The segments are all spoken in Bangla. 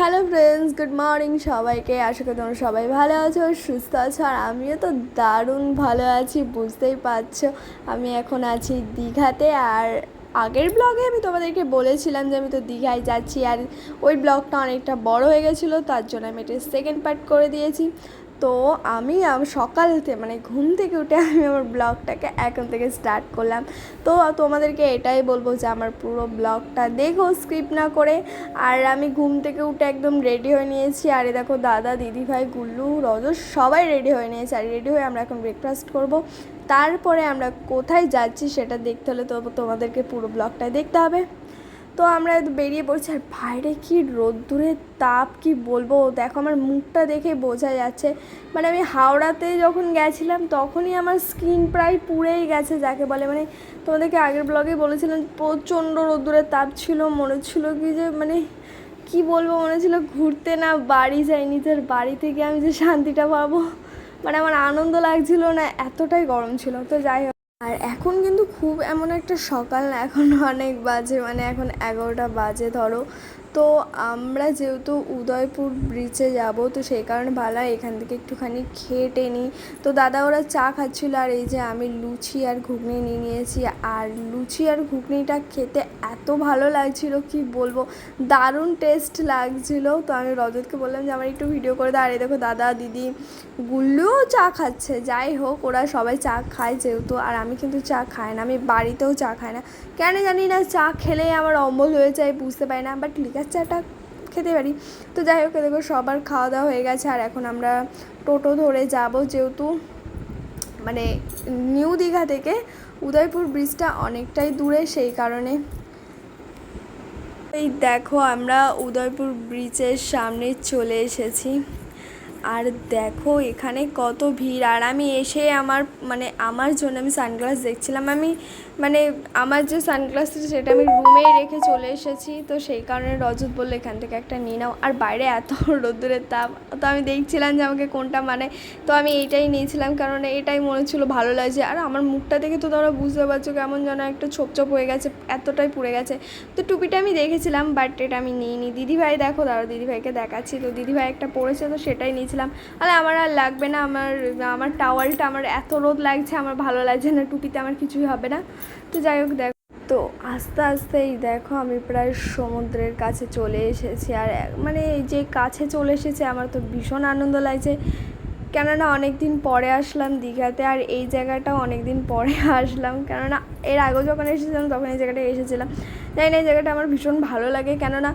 হ্যালো ফ্রেন্ডস, গুড মর্নিং সবাইকে। আশা করি তোমরা সবাই ভালো আছো, সুস্থ আছো, আর আমিও তো দারুণ ভালো আছি, বুঝতেই পারছ। আমি এখন আছি দীঘাতে, আর আগের ব্লগে আমি তোমাদেরকে বলেছিলাম যে আমি তো দীঘায় যাচ্ছি, আর ওই ব্লগটা অনেকটা বড় হয়ে গেছিল, তার জন্য আমি এটা সেকেন্ড পার্ট করে দিয়েছি। তো আমি সকাল থেকে মানে ঘুম থেকে উঠে আমি আমার ব্লগটাকে এখন থেকে স্টার্ট করলাম। তো তোমাদেরকে এটাই বলব যে আমার পুরো ব্লগটা দেখো স্ক্রিপ্ট না করে। আর আমি ঘুম থেকে উঠে একদম রেডি হয়ে নিয়েছি। আর দেখো দাদা দিদিভাই গুল্লু রজ সবাই রেডি হয়ে নিয়েছে। আর রেডি হয়ে আমরা এখন ব্রেকফাস্ট করব। তারপরে আমরা কোথায় যাচ্ছি সেটা দেখতে হলে তো তোমাদেরকে পুরো ব্লগটা দেখতে হবে। তো আমরা বেরিয়ে পড়ছি। আর বাইরে কি রোদ্দুরের তাপ কি বলব? দেখো আমার মুখটা দেখে বোঝা যাচ্ছে। মানে আমি হাওড়াতে যখন গেছিলাম, তখনই আমার স্কিন প্রায় পুড়েই গেছে, যাকে বলে। মানে তোমাদেরকে আগের ব্লগে বলেছিলাম, প্রচণ্ড রোদ্দুরের তাপ ছিল, মনে হচ্ছিল কি যে মানে কি বলব, মনে হচ্ছিল ঘুরতে না বাড়ি যাই নিজের বাড়ি থেকে আমি যে শান্তিটা পাবো। মানে আমার আনন্দ লাগছিল না, এতটাই গরম ছিল। তো যাই হোক। আর এখন কিন্তু খুব এমন একটা সকাল, এখন অনেক বাজে মানে এখন এগারোটা বাজে, ধরো। তো আমরা যেহেতু উদয়পুর ব্রিজে যাব, তো সেই কারণে ভালো এখান থেকে একটুখানি খেয়ে টেনি তো দাদা ওরা চা খাচ্ছিল, আর এই যে আমি লুচি আর ঘুগনি নিয়ে নিয়েছি। আর লুচি আর ঘুগনিটা খেতে এত ভালো লাগছিল, কি বলব? দারুণ টেস্ট লাগছিল। তো আমি রজতকে বললাম যে, আমার একটু ভিডিও করে দাও। আর এই দেখো দাদা, দিদি, গুল্লুও চা খাচ্ছে। যাই হোক, ওরা সবাই চা খায় যেহেতু, আর আমি কিন্তু চা খাই না, আমি বাড়িতেও চা খাই না। কেন জানি না, চা খেলেই আমার অম্বল হয়ে যায়, বুঝতে পারি না। বাট লিকার চাটা খেতে পারি। তো যাই হোক দেখো সবার খাওয়া দাওয়া হয়ে গেছে আর এখন আমরা টোটো ধরে যাব যেহেতু মানে নিউ দীঘা থেকে। উদয়পুর ব্রিজটা অনেকটাই দূরে সেই কারণে। এই দেখো আমরা উদয়পুর ব্রিজের সামনে চলে এসেছি। আর দেখো এখানে কত ভিড়। আর আমি এসে আমার মানে আমার জন্য আমি সানগ্লাস দেখছিলাম। আমি মানে আমার যে সানগ্লাসটা সেটা আমি রুমেই রেখে চলে এসেছি। তো সেই কারণে রজত বলল, এখান থেকে একটা নিয়ে নাও। আর বাইরে এত রোদ্দুরের তাপ, তো আমি দেখছিলাম যে আমাকে কোনটা মানে তো আমি এইটাই নিয়েছিলাম। কারণ এটাই মনে হচ্ছিল ভালো লাগছে আর আমার মুখটা দেখে তো তোমরা বুঝতে পারছ কেমন যেন একটা ছোপ ছোপ হয়ে গেছে, এতটাই পুড়ে গেছে। তো টুপিটা আমি দেখেছিলাম বাট এটা আমি নিইনি। দিদিভাই, দেখো দাঁড়ো দিদিভাইকে দেখাচ্ছি। তো দিদিভাই একটা পড়েছে তো সেটাই নিয়েছিলাম। আরে, আমার আর লাগবে না। আমার আমার টাওয়ালটা আমার এত রোদ লাগছে, আমার ভালো লাগছে না। টুপিতে আমার কিছুই হবে না। তো যাই হোক, দেখ, তো আস্তে আস্তেই দেখো আমি প্রায় সমুদ্রের কাছে চলে এসেছি। আর মানে যে কাছে চলে এসেছে, আমার তো ভীষণ আনন্দ লাগছে। কেননা অনেক দিন পরে আসলাম দীঘাতে, আর এই জায়গাটাও অনেক দিন পরে আসলাম। কেননা এর আগেও যখন এসেছিলাম, তখন এই জায়গাটায় এসেছিলাম। জানি না, এই জায়গাটা আমার ভীষণ ভালো লাগে। কেননা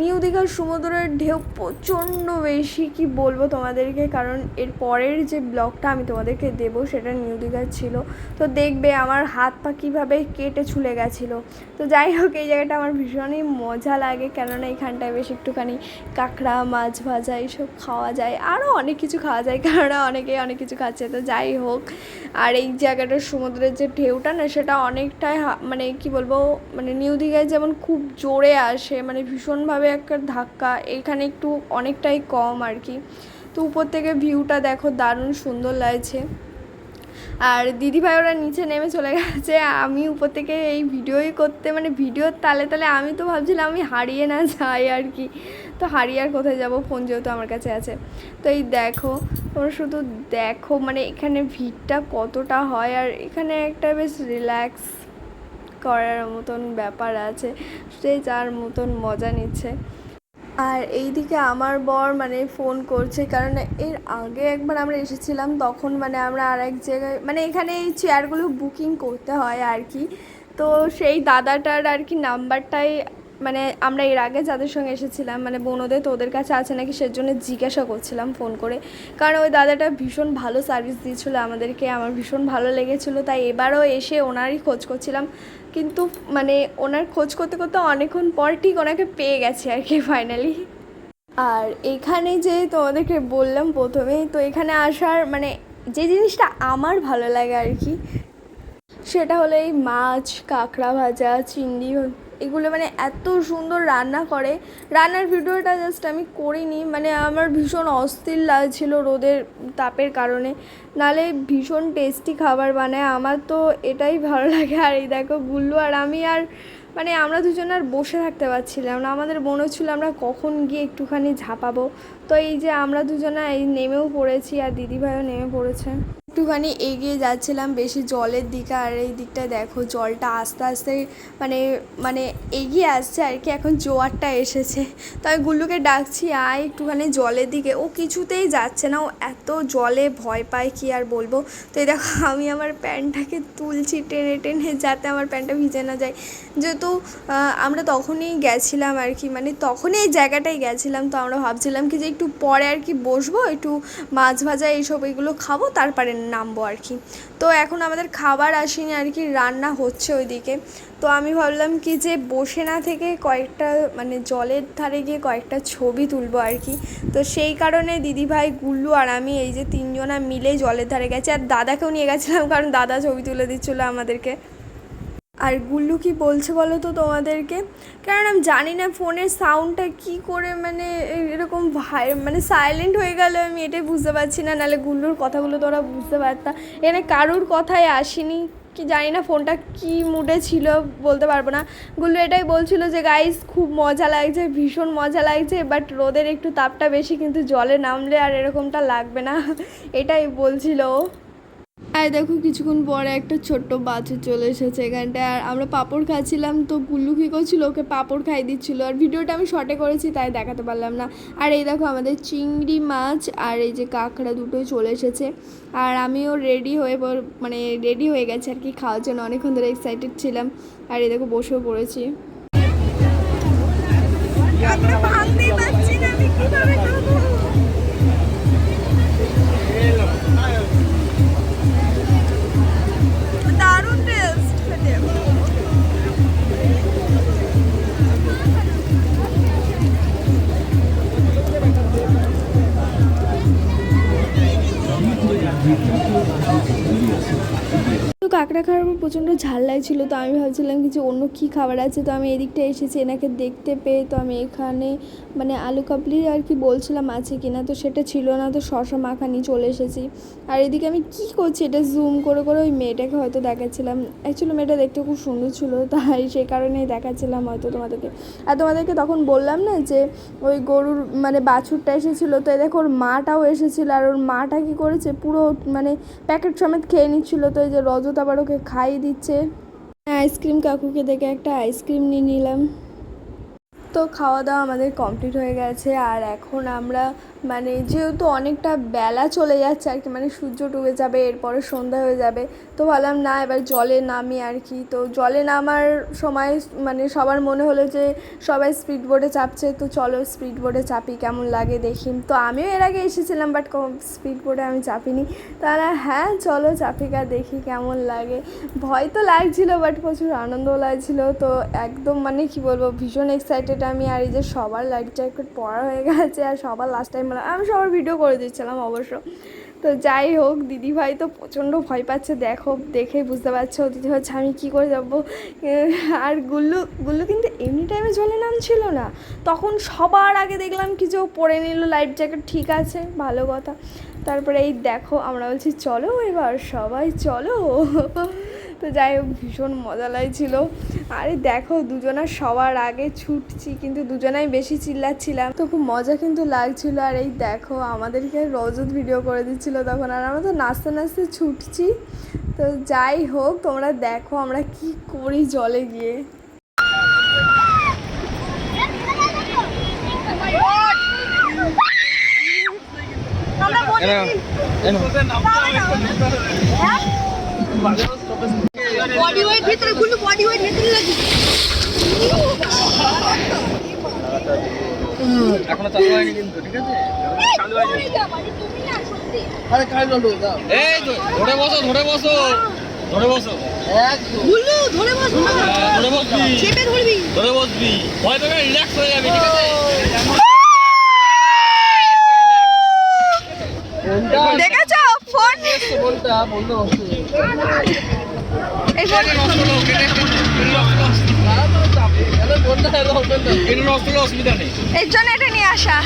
নিউ দীঘার সমুদ্রের ঢেউ প্রচণ্ড বেশি, কি বলব তোমাদেরকে? কারণ এর পরের যে ব্লগটা আমি তোমাদেরকে দেবো সেটা নিউ দীঘার ছিল। তো দেখবে আমার হাত পা কীভাবে কেটে ছুলে গেছিল। তো যাই হোক, এই জায়গাটা আমার ভীষণই মজা লাগে। কেননা এখানটায় বেশ একটুখানি কাঁকড়া, মাছ ভাজা এইসব খাওয়া যায়। আরও অনেক কিছু খাওয়া যায়, কেননা অনেকেই অনেক কিছু খাচ্ছে। তো যাই হোক, আর এই জায়গাটার সমুদ্রের যে ঢেউটা না, সেটা অনেকটাই মানে কি বলব মানে নিউ দীঘায় যেমন খুব জোরে আসে মানে ভীষণভাবে একটা ধাক্কা, এখানে একটু অনেকটাই কম আর কি। তো উপর থেকে ভিউটা দেখো, দারুণ সুন্দর লাগছে। আর দিদিভাই ওরা নিচে নেমে চলে গেছে, আমি উপর থেকে এই ভিডিওই করতে মানে ভিডিওর তালে তালে আমি তো ভাবছিলাম আমি হারিয়ে না যাই আর কি। তো হারিয়ে আর কোথায় যাব? ফোন যেহেতু আমার কাছে আছে। তো এই দেখো, তোমরা শুধু দেখো মানে এখানে ভিড়টা কতটা হয়, আর এখানে একটা বেশ রিল্যাক্স করার মতন ব্যাপার আছে, সে যার মতন মজা নিচ্ছে। আর এইদিকে আমার বর মানে ফোন করছে, কারণ এর আগে একবার আমরা এসেছিলাম, তখন মানে আমরা আর এক জায়গায় মানে এখানে এই চেয়ারগুলো বুকিং করতে হয় আর কি। তো সেই দাদাটার আর কি নাম্বারটাই মানে আমরা এর আগে যাদের সঙ্গে এসেছিলাম মানে বোনদের তো ওদের কাছে আছে নাকি সেজন্য জিজ্ঞাসা করছিলাম ফোন করে। কারণ ওই দাদাটা ভীষণ ভালো সার্ভিস দিয়েছিলো আমাদেরকে, আমার ভীষণ ভালো লেগেছিলো, তাই এবারও এসে ওনারই খোঁজ করছিলাম। কিন্তু মানে ওনার খোঁজ করতে করতে অনেকক্ষণ পর ঠিক ওনাকে পেয়ে গেছে আর কি ফাইনালি আর এখানে যে তোমাদেরকে বললাম প্রথমে, তো এখানে আসার মানে যে জিনিসটা আমার ভালো লাগে আর কি, সেটা হলো এই মাছ, কাঁকড়া ভাজা, চিংড়ি এগুলো মানে এত সুন্দর রান্না করে। রান্নার ভিডিওটা জাস্ট আমি করিনি মানে আমার ভীষণ অস্থির লাগছিল রোদের তাপের কারণে। নালে ভীষণ টেস্টি খাবার বানায়, আমার তো এটাই ভালো লাগে। আর এই দেখো গুল্লু আর আমি আর মানে আমরা দুজন আর বসে থাকতে পারছিলাম না। আমাদের মনে হচ্ছিল আমরা কখন গিয়ে একটুখানি ঝাঁপাবো। তো এই যে আমরা দুজনে এই নেমেও পড়েছি আর দিদিভাইও নেমে পড়েছে। একটুখানি এগিয়ে যাচ্ছিলাম, বেশি জলের দিকে আর এই দিকটা দেখো, জলটা আস্তে আস্তে মানে মানে এগিয়ে আসছে আর কি, এখন জোয়ারটা এসেছে। তো আমি গুল্লুকে ডাকছি, আয় একটুখানি জলের দিকে। ও কিছুতেই যাচ্ছে না, ও এত জলে ভয় পায়, কি আর বলব। তো এই দেখো, আমি আমার প্যান্টটাকে তুলছি টেনে টেনে, যাতে আমার প্যান্টটা ভিজে না যায়। যেহেতু আমরা তখনই গেছিলাম আর কি মানে তখনই এই জায়গাটায় গেছিলাম, তো আমরা ভাবছিলাম কি যে একটু পরে আর কি বসবো, একটু মাছ ভাজা এইসব এগুলো খাব, তারপরে নামবো আর কি। তো এখন আমাদের খাবার আসেনি, আর কি রান্না হচ্ছে ওইদিকে। তো আমি ভাবলাম কি যে বসে না থেকে কয়েকটা মানে জলের ধারে গিয়ে কয়েকটা ছবি তুলবো আর কি। তো সেই কারণে দিদিভাই, গুল্লু আর আমি এই যে তিনজনা মিলে জলের ধারে গেছি। আর দাদাকেও নিয়ে গেছিলাম, কারণ দাদা ছবি তুলে দিচ্ছিল আমাদেরকে। আর গুল্লু কি বলছে বলো তো তোমাদেরকে? কারণ আমি জানি না ফোনের সাউন্ডটা কি করে মানে এরকম ভাই মানে সাইলেন্ট হয়ে গেল আমি এটাই বুঝতে পারছি না। নাহলে গুল্লুর কথাগুলো তোরা বুঝতে পারতাম এখানে কারুর কথাই আসেনি। কি জানি না ফোনটা কি মুডে ছিল, বলতে পারব না। গুল্লু এটাই বলছিল যে গাইস খুব মজা লাগছে, ভীষণ মজা লাগছে বাট রোদের একটু তাপটা বেশি, কিন্তু জলে নামলে আর এরকমটা লাগবে না। এটাই বলছিল। আর দেখো কিছুক্ষণ পরে একটা ছোট্ট বাচ্চা চলে এসেছে এখানটায়। আর আমরা পাঁপড় খাচ্ছিলাম, তো গুল্লু কী করছিল? ওকে পাঁপড় খাই দিচ্ছিল। আর ভিডিওটা আমি শর্টে করেছি, তাই দেখাতে পারলাম না। আর এই দেখো আমাদের চিংড়ি মাছ আর এই যে কাঁকড়া দুটোই চলে এসেছে। আর আমিও রেডি হয়ে মানে রেডি হয়ে গেছে আর কি খাওয়ার জন্য। অনেকক্ষণ ধরে এক্সাইটেড ছিলাম। আর এই দেখো বসেও পড়েছি। কাঁকড়া খাওয়ার পর প্রচণ্ড ঝাল লাগছিল, তো আমি ভাবছিলাম কিছু অন্য কী খাবার আছে, তো আমি এদিকটা এসেছি, এনাকে দেখতে পেয়ে তো আমি এখানে মানে আলু কাবলি আর কি বলছিলাম আছে কিনা, তো সেটা ছিল না, তো শশা মাখানি চলে এসেছি। আর এদিকে আমি কি করছি, এটা জুম করে করে ওই মেয়েটাকে হয়তো দেখাচ্ছিলাম। অ্যাকচুয়ালি মেয়েটা দেখতে খুব সুন্দর ছিল, তাই সেই কারণেই দেখাচ্ছিলাম হয়তো তোমাদেরকে। আর তোমাদেরকে তখন বললাম না যে ওই গরুর মানে বাছুরটা এসেছিল, তো দেখো ওর মাটাও এসেছিল, আর ওর মাটা কি করেছে, পুরো মানে প্যাকেট সমেত খেয়ে নিচ্ছিলো, তো এই যে রজত আবার ওকে খাইয়ে দিচ্ছে। আইসক্রিম কাকুকে দেখে একটা আইসক্রিম নিয়ে নিলাম। তো খাওয়া দাওয়া আমাদের কমপ্লিট হয়ে গেছে। আর এখন আমরা মানে যেহেতু অনেকটা বেলা চলে যাচ্ছে আর কি মানে সূর্য ডুবে যাবে, এরপরে সন্ধ্যা হয়ে যাবে, তো ভাবলাম না, এবার জলে নামি আর কি। তো জলে নামার সময় মানে সবার মনে হলো যে সবাই স্পিড বোটে চাপছে, তো চলো স্পিড বোটে চাপি, কেমন লাগে দেখি। তো আমিও এর আগে এসেছিলাম বাট স্পিড বোটে আমি চাপিনি। তারা হ্যাঁ চলো চাপিকা, দেখি কেমন লাগে। ভয় তো লাগছিল বাট প্রচুর আনন্দও লাগছিল। তো একদম মানে কি বলব, ভীষণ এক্সাইটেড আমি আর এই যে সবার লাইফ জ্যাকেট পরা হয়ে গেছে আর সবার লাস্ট টাইম আমি সবার ভিডিও করে দিচ্ছিলাম অবশ্য। তো যাই হোক, দিদিভাই তো প্রচণ্ড ভয় পাচ্ছে, দেখো, দেখে বুঝতে পারছ, দিদি হচ্ছে আমি কী করে যাব? আর গুল্লু গুল্লু কিন্তু এমনি টাইমে জলে নামছিল না। তখন সবার আগে দেখলাম কি যে ও পরে নিল লাইফ জ্যাকেট ঠিক আছে, ভালো কথা। তারপরে এই দেখো, আমরা বলছি, চলো এবার, সবাই চলো। তো যাই হোক ভীষণ মজা লাগছিল। আরে দেখো দুজনা সবার আগে ছুটছি কিন্তু দুজনাই বেশি চিল্লাচ্ছিলাম। তো খুব মজা কিন্তু লাগছিল। আর এই দেখো আমাদেরকে রজত ভিডিও করে দিচ্ছিল তখন আর আমরা তো নাচতে নাচতে ছুটছি। তো যাই হোক তোমরা দেখো আমরা কি করি জলে গিয়ে। বডি ওয়েট ভিতরে গুলো বডি ওয়েট ভিতরে লাগি এখনও চালু হয়নি কিন্তু ঠিক আছে চালু হয়নি তুমি না সত্যি আরে কাই ললো দাও এই ধরে বসো ধরে বসো ধরে বসো একদমগুলো ধরে বস ধরে বসবি চেপে ধরবি ধরে বসবি ভয় পাবে রিল্যাক্স হয়ে যাবে ঠিক আছে দেখেছ ফোন বন্ধ নেই এর জন্য এটা নিয়ে আসা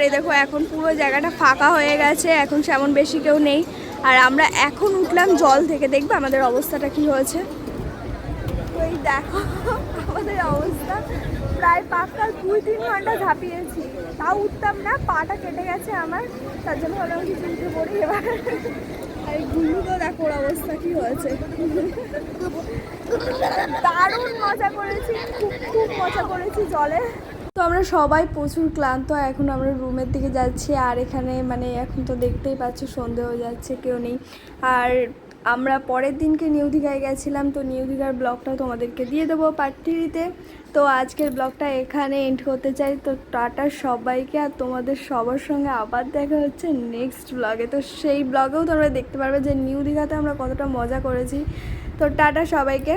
আর দেখো এখন পুরো জায়গাটা ফাঁকা হয়ে গেছে, এখন সেমন বেশি কেউ নেই। আর আমরা এখন উঠলাম জল থেকে, দেখবে আমাদের অবস্থাটা কি হয়েছে? ওই দেখো, আমাদের অবস্থা। প্রায় পাক্কা দুই তিন ঘণ্টা ঝাঁপিয়েছি। তাও উঠতাম না, পাটা কেটে গেছে আমার। তার জন্য ভাবলাম কিছু উঠে পড়ি এবার। দেখো ওর অবস্থা কি হয়েছে। দারুণ মজা করেছি, খুব খুব মজা করেছি জলে। তো আমরা সবাই প্রচুর ক্লান্ত, এখন আমরা রুমের দিকে যাচ্ছি আর এখানে মানে এখন তো দেখতেই পাচ্ছ সন্ধে হয়ে যাচ্ছে, কেউ নেই। আর আমরা পরের দিনকে নিউ দীঘায় গেছিলাম, তো নিউ দীঘার ব্লগটাও তোমাদেরকে দিয়ে দেবো পার্ট থ্রিতে। তো আজকের ব্লগটা এখানে এন্ড করতে চাই, তো টাটা সবাইকে আর তোমাদের সবার সঙ্গে আবার দেখা হচ্ছে নেক্সট ব্লগে তো সেই ব্লগেও তোমরা দেখতে পারবে যে নিউ দীঘাতে আমরা কতটা মজা করেছি। তো টাটা সবাইকে।